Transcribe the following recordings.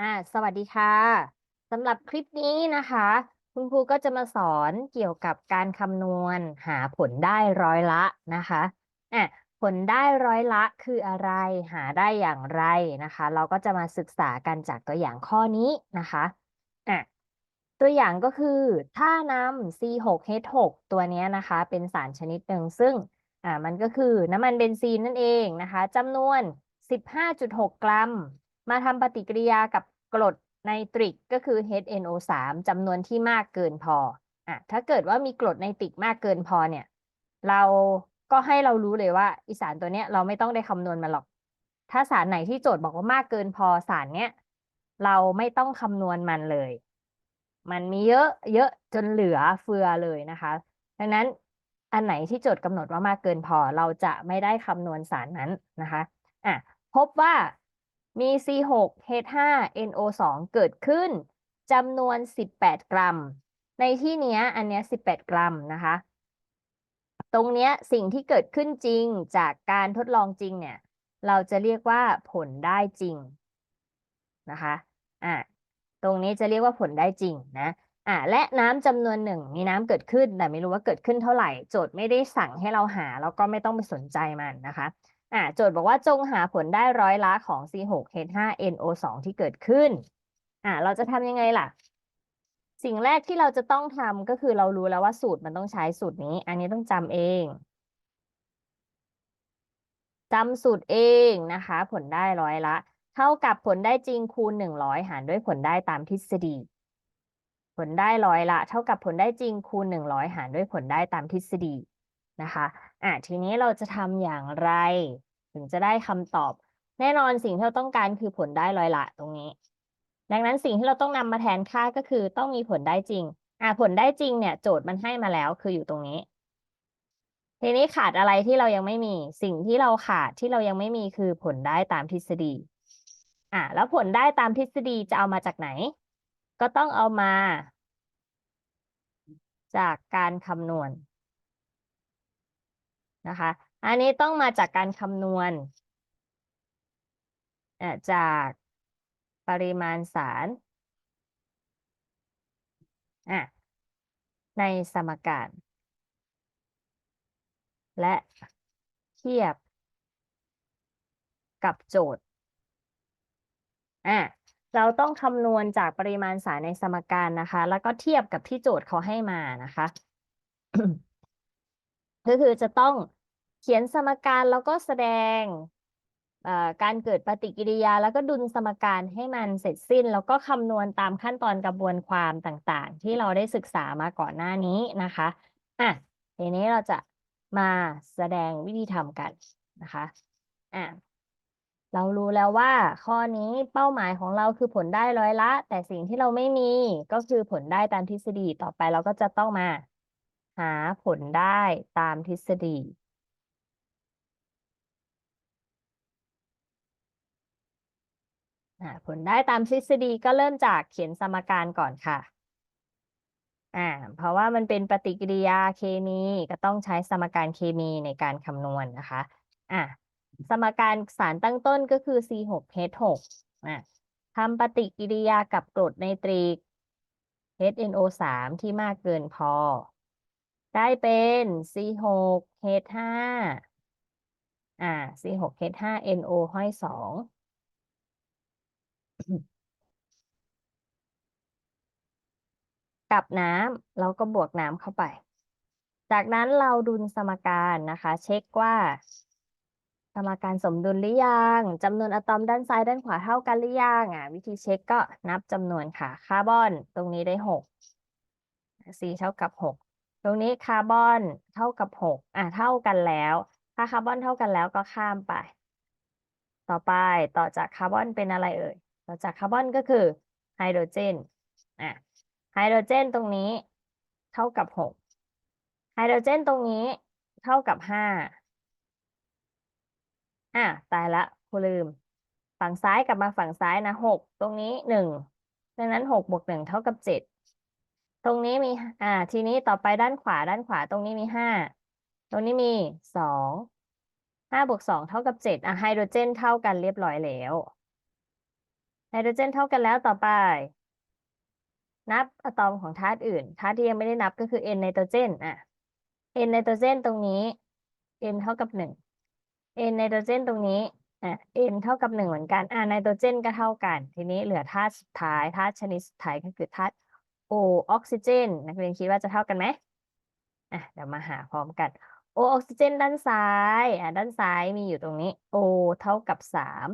อ่าสวัสดีค่ะสำหรับคลิปนี้นะคะ คุณครูก็จะมาสอนเกี่ยวกับการคำนวณหาผลได้ร้อยละนะคะอะผลได้ร้อยละคืออะไรหาได้อย่างไรนะคะ เราก็จะมาศึกษากันจากตัวอย่างข้อนี้นะคะอะตัวอย่างก็คือถ้านำ C6H6 ตัวนี้นะคะ เป็นสารชนิดหนึ่งซึ่งอ่ามันก็คือน้ำมันเบนซีนนั่นเองนะคะจำนวน 15.6 กรัม มาทำปฏิกิริยากับ กรดไนตริกก็คือ HNO3 จำนวนที่มากเกินพออะถ้าเกิดว่ามีกรดไนตริกมากเกินพอเนี่ย เราก็ให้เรารู้เลยว่าอีสารตัวเนี้ยเราไม่ต้องได้คำนวณมันหรอก ถ้าสารไหนที่โจทย์บอกว่ามากเกินพอสารเนี้ยเราไม่ต้องคำนวณมันเลย มันมีเยอะเยอะจนเหลือเฟือเลยนะคะ ดังนั้นอันไหนที่โจทย์กำหนดว่ามากเกินพอเราจะไม่ได้คำนวณสารนั้นนะคะอะพบว่า มี C6H5NO2 เกิดขึ้นจำนวน 18 กรัม ในที่เนี้ยอันเนี้ย18 กรัมนะคะ ตรงเนี้ยสิ่งที่เกิดขึ้นจริงจากการทดลองจริงเนี่ย เราจะเรียกว่าผลได้จริงนะคะอะตรงนี้จะเรียกว่าผลได้จริงนะอะและน้ำจำนวนหนึ่งมีน้ำเกิดขึ้นแต่ไม่รู้ว่าเกิดขึ้นเท่าไหร่ โจทย์ไม่ได้สั่งให้เราหา แล้วก็ไม่ต้องไปสนใจมันนะคะ อ่าโจทย์บอกว่าจงหาผลได้ร้อยละของ C6H5NO2 ที่เกิดขึ้นอ่าเราจะทำยังไงล่ะ สิ่งแรกที่เราจะต้องทำก็คือเรารู้แล้วว่าสูตรมันต้องใช้สูตรนี้ อันนี้ต้องจำเองจำสูตรเองนะคะ ผลได้ร้อยละ เท่ากับผลได้จริงคูณหนึ่งร้อยหารด้วยผลได้ตามทฤษฎี ผลได้ร้อยละ เท่ากับผลได้จริงคูณหนึ่งร้อยหารด้วยผลได้ตามทฤษฎี นะคะอะทีนี้เราจะทำอย่างไร ถึงจะได้คำตอบ แน่นอนสิ่งที่เราต้องการคือผลได้ร้อยละตรงนี้ ดังนั้นสิ่งที่เราต้องนำมาแทนค่าก็คือต้องมีผลได้จริงอะผลได้จริงเนี่ย โจทย์มันให้มาแล้วคืออยู่ตรงนี้ ทีนี้ขาดอะไรที่เรายังไม่มี สิ่งที่เราขาดที่เรายังไม่มีคือผลได้ตามทฤษฎีอะแล้วผลได้ตามทฤษฎีจะเอามาจากไหน ก็ต้องเอามา จากการคำนวณ นะคะ อันนี้ต้องมาจากการคำนวณจากปริมาณสารในสมการ และเทียบกับโจทย์อะเราต้องคำนวณจากปริมาณสารในสมการนะคะ แล้วก็เทียบกับที่โจทย์เขาให้มานะคะ ก็คือจะต้องเขียนสมการแล้วก็แสดงการเกิดปฏิกิริยา แล้วก็ดุลสมการให้มันเสร็จสิ้น แล้วก็คำนวณตามขั้นตอนกระบวนความต่างๆ ที่เราได้ศึกษามาก่อนหน้านี้นะคะอะทีนี้เราจะมาแสดงวิธีทำกันนะคะอะเรารู้แล้วว่าข้อนี้เป้าหมายของเราคือผลได้ร้อยละ แต่สิ่งที่เราไม่มีก็คือผลได้ตามทฤษฎีต่อไปเราก็จะต้องมา หาผลได้ตามทฤษฎี ผลได้ตามทฤษฎีก็เริ่มจากเขียนสมการก่อนค่ะ อ่า เพราะว่ามันเป็นปฏิกิริยาเคมีก็ต้องใช้สมการเคมีในการคำนวณนะคะ อ่าสมการสารตั้งต้นก็คือ C6H6 อ่าทำปฏิกิริยากับกรดไนตริก HNO3 ที่มากเกินพอ ได้เป็น C6H5 อ่า C6H5NO ห้อยสองกับน้ำเราก็บวกน้ำเข้าไป จากนั้นเราดุลสมการนะคะ เช็คว่า สมการสมดุลหรือยังจำนวนอะตอมด้านซ้ายด้านขวาเท่ากันหรือยังอะ วิธีเช็คก็นับจำนวนค่ะ คาร์บอนตรงนี้ได้หก C เท่ากับหก ตรงนี้คาร์บอนเท่ากับหกอะเท่ากันแล้ว ถ้าคาร์บอนเท่ากันแล้วก็ข้ามไป ต่อไปต่อจากคาร์บอนเป็นอะไรเอ่ย ต่อจากคาร์บอนก็คือไฮโดรเจนอะไฮโดรเจนตรงนี้เท่ากับหกไฮโดรเจนตรงนี้เท่ากับห้าอะตายละคูลืม ฝั่งซ้ายกลับมาฝั่งซ้ายนะหกตรงนี้หนึ่งดังนั้นหกบวกหนึ่งเท่ากับเจ็ด ตรงนี้มี อ่า ทีนี้ต่อไปด้านขวาด้านขวาตรงนี้มีห้า ตรงนี้มีสอง ห้าบวกสองเท่ากับเจ็ดอะไฮโดรเจนเท่ากันเรียบร้อยแล้วไนโตรเจนเท่ากันแล้วต่อไป นับอะตอมของธาตุอื่น ธาตุที่ยังไม่ได้นับก็คือ N ไนโตรเจน อะ N ไนโตรเจนตรงนี้ N เท่ากับหนึ่ง N ไนโตรเจนตรงนี้อะ N เท่ากับหนึ่งเหมือนกัน อะไนโตรเจนก็เท่ากัน ทีนี้เหลือธาตุสุดท้าย ธาตุชนิดสุดท้ายก็คือธาตุ O ออกซิเจนนักเรียนคิดว่าจะเท่ากันไหมอะเดี๋ยวมาหาพร้อมกัน O ออกซิเจนด้านซ้ายอะด้านซ้ายมีอยู่ตรงนี้ O เท่ากับสาม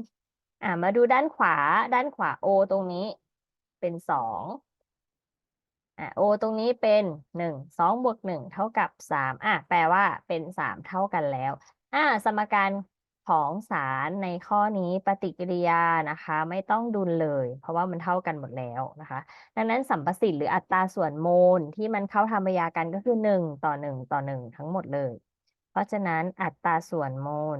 อะมาดูด้านขวาด้านขวา O ตรงนี้เป็นสองอะ O ตรงนี้เป็นหนึ่งสองบวกหนึ่งเท่ากับสามอะแปลว่าเป็นสามเท่ากันแล้วอ่าสมการ ของสารในข้อนี้ปฏิกิริยานะคะ ไม่ต้องดุลเลย เพราะว่ามันเท่ากันหมดแล้วนะคะ ดังนั้นสัมประสิทธิ์หรืออัตราส่วนโมลที่มันเข้าทำปฏิกิริยากันก็คือหนึ่งต่อหนึ่งต่อหนึ่งทั้งหมดเลย เพราะฉะนั้นอัตราส่วนโมล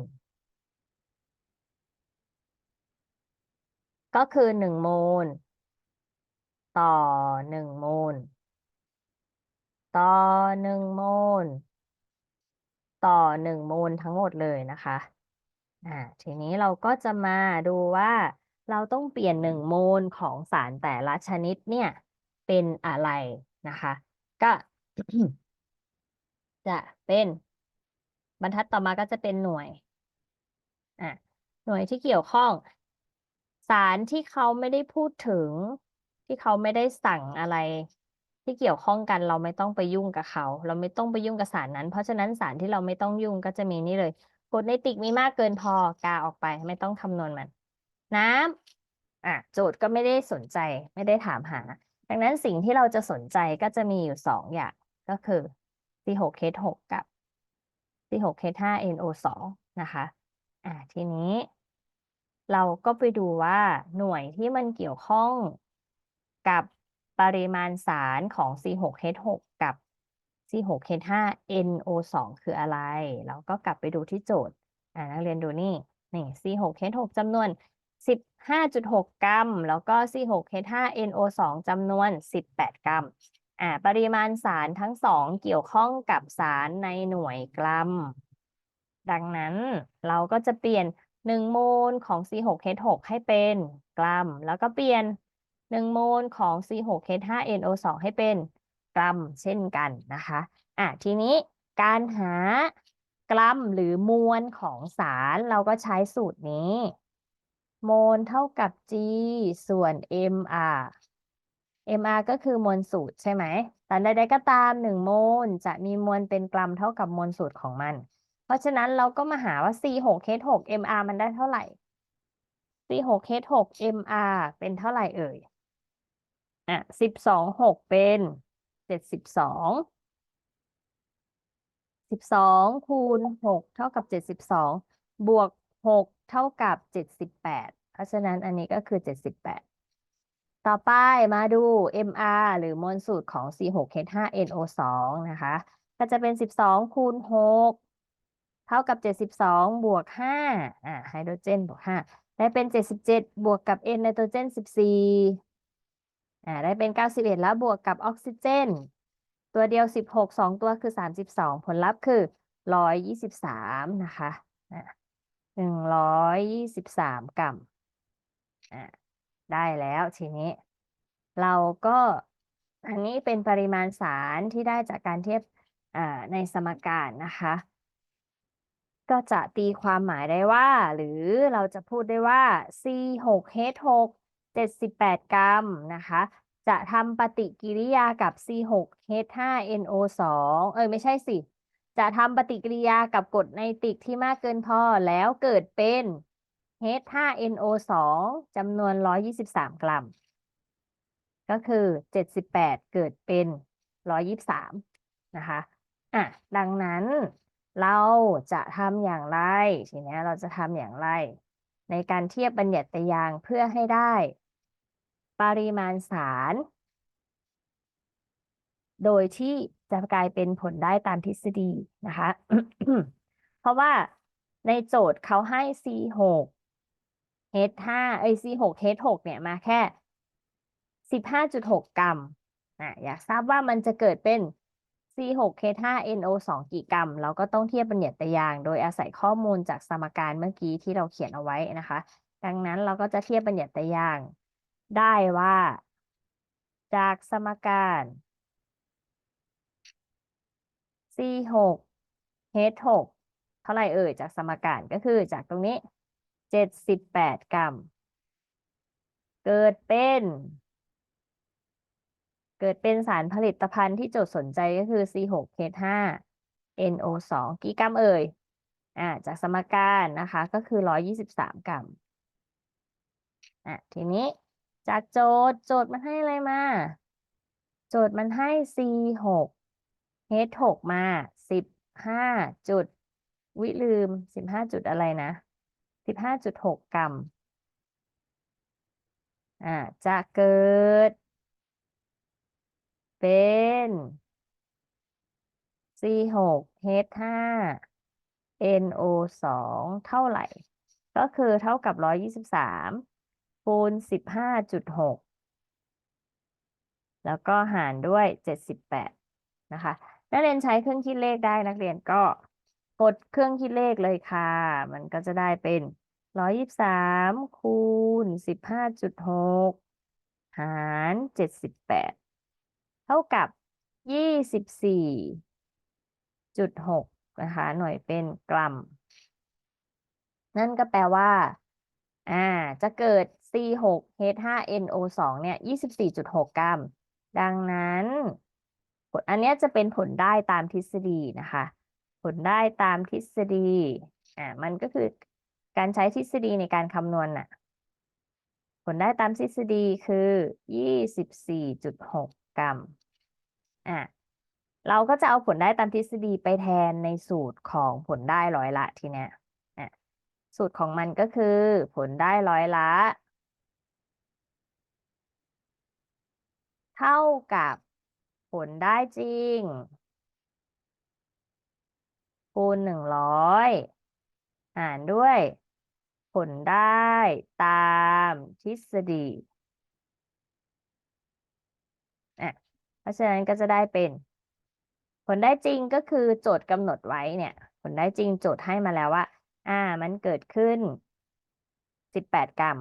ก็คือหนึ่งโมลต่อหนึ่งโมลต่อหนึ่งโมลต่อหนึ่งโมลทั้งหมดเลยนะคะ อ่าทีนี้เราก็จะมาดูว่า เราต้องเปลี่ยนหนึ่งโมลของสารแต่ละชนิดเนี่ย เป็นอะไรนะคะ ก็ จะเป็นบรรทัดต่อมาก็จะเป็นหน่วยอะหน่วยที่เกี่ยวข้อง สารที่เขาไม่ได้พูดถึง ที่เขาไม่ได้สั่งอะไร ที่เกี่ยวข้องกัน เราไม่ต้องไปยุ่งกับเขา เราไม่ต้องไปยุ่งกับสารนั้น เพราะฉะนั้นสารที่เราไม่ต้องยุ่งก็จะมีนี่เลย กรดไนติกมีมากเกินพอกาออกไป ไม่ต้องคำนวณมัน น้ำอะโจทย์ก็ไม่ได้สนใจไม่ได้ถามหา ดังนั้นสิ่งที่เราจะสนใจก็จะมีอยู่สองอย่าง ก็คือ C6H6 กับ C6H5NO2 นะคะอ่าทีนี้ เราก็ไปดูว่าหน่วยที่มันเกี่ยวข้องกับปริมาณสารของ C6H6 กับ C6H5NO2 คืออะไรเราก็กลับไปดูที่โจทย์อ่านักเรียนดูนี่นี่ C6H6 จำนวน 15.6 กรัม แล้วก็ C6H5NO2 จำนวน 18 กรัมอ่าปริมาณสารทั้งสองเกี่ยวข้องกับสารในหน่วยกรัม ดังนั้นเราก็จะเปลี่ยน 1 โมลของ C6H6 ให้เป็นกรัม แล้วก็เปลี่ยน 1 โมลของ C6H5NO2 ให้เป็น กรัมเช่นกันนะคะอะทีนี้การหากรัมหรือมวลของสารเราก็ใช้สูตรนี้ โมลเท่ากับ G ส่วน mR mR ก็คือมวลสูตรใช่ไหมสารใดๆก็ตาม 1 โมลจะมีมวลเป็นกรัมเท่ากับมวลสูตรของมัน เพราะฉะนั้นเราก็มาหาว่า C6H6 mR มันได้เท่าไหร่ C6H6 mR เป็นเท่าไหร่เอ่ย อะสิบสองหกเป็น เจ็ดสิบสองสิบสองคูณหกเท่ากับเจ็ดสิบสองบวกหกเท่ากับเจ็ดสิบแปดเพราะฉะนั้นอันนี้ก็คือเจ็ดสิบแปดต่อไปมาดู MR หรือมวลสูตรของ C6H5NO2 นะคะ ก็จะเป็นสิบสองคูณหกเท่ากับเจ็ดสิบสองบวกห้าอ่าไฮโดรเจนบวกห้าได้เป็นเจ็ดสิบเจ็ดบวกกับ N ไนโตรเจนสิบสี่ อ่าได้เป็นเก้าสิเอ็ดแล้วบวกกับออกซิเจน ตัวเดียวสิบหกสองตัวคือสามสิบสองผลลัพธ์คือร้อยยี่สิบสามนะคะอ่าหนึ่งร้อยยี่สิบสามกรัมอ่าได้แล้วทีนี้ เราก็อันนี้เป็นปริมาณสารที่ได้จากการเทียบอ่าในสมการนะคะ ก็จะตีความหมายได้ว่า หรือเราจะพูดได้ว่า C6H6 78 กรัมนะคะ จะทำปฏิกิริยากับ C6H5NO2 เอ้ยไม่ใช่สิ จะทำปฏิกิริยากับกรดไนตริกที่มากเกินพอแล้วเกิดเป็น H5NO2 จำนวน 123 กรัม ก็คือ 78 เกิดเป็น 123 นะคะ อะ ดังนั้นเราจะทำอย่างไร ทีนี้เราจะทำอย่างไร ในการเทียบบัญญัติยางเพื่อให้ได้ ปริมาณสาร โดยที่จะกลายเป็นผลได้ตามทฤษฎีนะคะ เพราะว่าในโจทย์เขาให้ C6 H5 เอ้ย C6 H6 เนี่ยมาแค่ 15.6 กรัมอะอยากทราบว่ามันจะเกิดเป็น C6H5NO2 กี่กรัม เราก็ต้องเทียบบัญญัติยาง โดยอาศัยข้อมูลจากสมการเมื่อกี้ที่เราเขียนเอาไว้นะคะ ดังนั้นเราก็จะเทียบบัญญัติยาง ได้ว่า จากสมการ c หก h หกเท่าไหร่เอ่ยจากสมการก็คือจากตรงนี้เจ็ดสิบแปดกรัม เกิดเป็น เกิดเป็นสารผลิตภัณฑ์ที่โจทย์สนใจก็คือ c หก h ห้า NO สองกี่กรัมเอ่ยอ่าจากสมการนะคะก็คือร้อยยี่สิบสามกรัมอะทีนี้ จากโจทย์โจทย์มันให้อะไรมา โจทย์มันให้ c หก h หกมาสิบห้าจุด วิลืมสิบห้าจุดอะไรนะสิบห้าจุดหกกรัมอ่าจะเกิด เป็น c หก h ห้า NO สองเท่าไหร่ ก็คือเท่ากับร้อยยี่สิบสาม คูณสิบห้าจุดหกแล้วก็หารด้วยเจ็ดสิบแปดนะคะ นักเรียนใช้เครื่องคิดเลขได้นักเรียนก็กดเครื่องคิดเลขเลยค่ะ มันก็จะได้เป็นร้อยยี่สิบสามคูณสิบห้าจุดหกหารเจ็ดสิบแปดเท่ากับยี่สิบสี่จุดหกนะคะ หน่วยเป็นกรัม นั่นก็แปลว่า อ่า จะเกิด C หก H ห้า NO สองเนี่ยยี่สิบสี่จุดหกกรัม ดังนั้น ผลอันนี้จะเป็นผลได้ตามทฤษฎีนะคะ ผลได้ตามทฤษฎี อ่า มันก็คือการใช้ทฤษฎีในการคำนวณน่ะ ผลได้ตามทฤษฎีคือยี่สิบสี่จุดหกกรัม อะเราก็จะเอาผลได้ตามทฤษฎีไปแทนในสูตรของผลได้ร้อยละทีเนี้ยสูตรของมันก็คือผลได้ร้อยละ เท่ากับผลได้จริง คูณหนึ่งร้อยหารด้วย ผลได้ตามทฤษฎีอะเพราะฉะนั้นก็จะได้เป็น ผลได้จริงก็คือโจทย์กำหนดไว้เนี่ย ผลได้จริงโจทย์ให้มาแล้วว่า อ่า มันเกิดขึ้นสิบแปดกรัม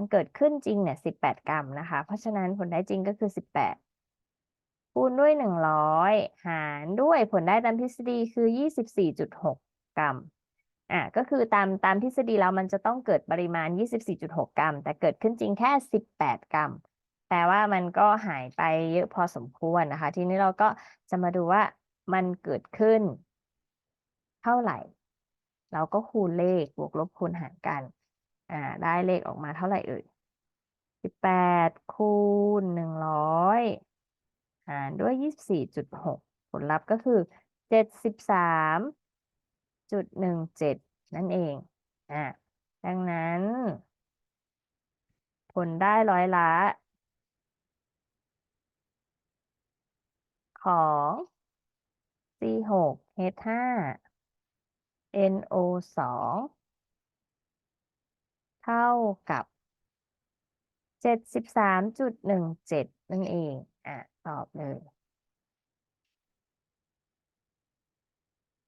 มันเกิดขึ้นจริงเนี่ยสิบแปดกรัมนะคะ เพราะฉะนั้นผลได้จริงก็คือสิบแปดคูณด้วยหนึ่งร้อยหารด้วยผลได้ตามทฤษฎีคือยี่สิบสี่จุดหกกรัมอะก็คือตามตามทฤษฎีแล้วมันจะต้องเกิดปริมาณ 24.6 กรัม แต่เกิดขึ้นจริงแค่ 18 กรัม แปลว่ามันก็หายไปเยอะพอสมควรนะคะ ทีนี้เราก็จะมาดูว่ามันเกิดขึ้น เท่าไหร่ เราก็คูณเลขบวกลบคูณหารกัน อ่าได้เลขออกมาเท่าไหร่เอ่ยสิบแปดคูณหนึ่งร้อยหารด้วยยี่สิบสี่จุดหกผลลัพธ์ก็คือเจ็ดสิบสามจุดหนึ่งเจ็ดนั่นเองอ่าดังนั้น ผลได้ร้อยละ ของ C6H5 NO2 เท่ากับเจ็ดสิบสามจุดหนึ่งเจ็ดนั่นเอง อะ ตอบเลย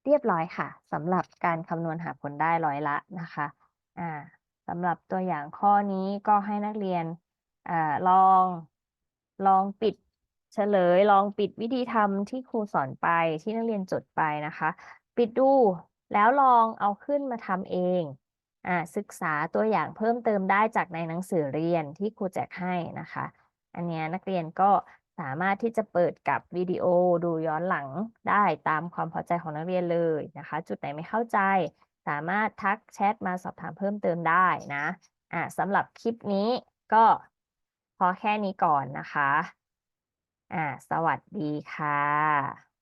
เรียบร้อยค่ะสำหรับการคำนวณหาผลได้ร้อยละนะคะ อ่าสำหรับตัวอย่างข้อนี้ก็ให้นักเรียนอ่าลอง ลองปิดเฉลย ลองปิดวิธีทำที่ครูสอนไปที่นักเรียนจดไปนะคะ ปิดดูแล้วลองเอาขึ้นมาทำเอง ศึกษาตัวอย่างเพิ่มเติมได้จากในหนังสือเรียนที่ครูแจกให้นะคะ อันเนี้ยนักเรียนก็สามารถที่จะเปิดกับวิดีโอดูย้อนหลังได้ตามความพอใจของนักเรียนเลยนะคะ จุดไหนไม่เข้าใจ สามารถทักแชทมาสอบถามเพิ่มเติมได้นะอ่าสำหรับคลิปนี้ก็พอแค่นี้ก่อนนะคะอ่าสวัสดีค่ะ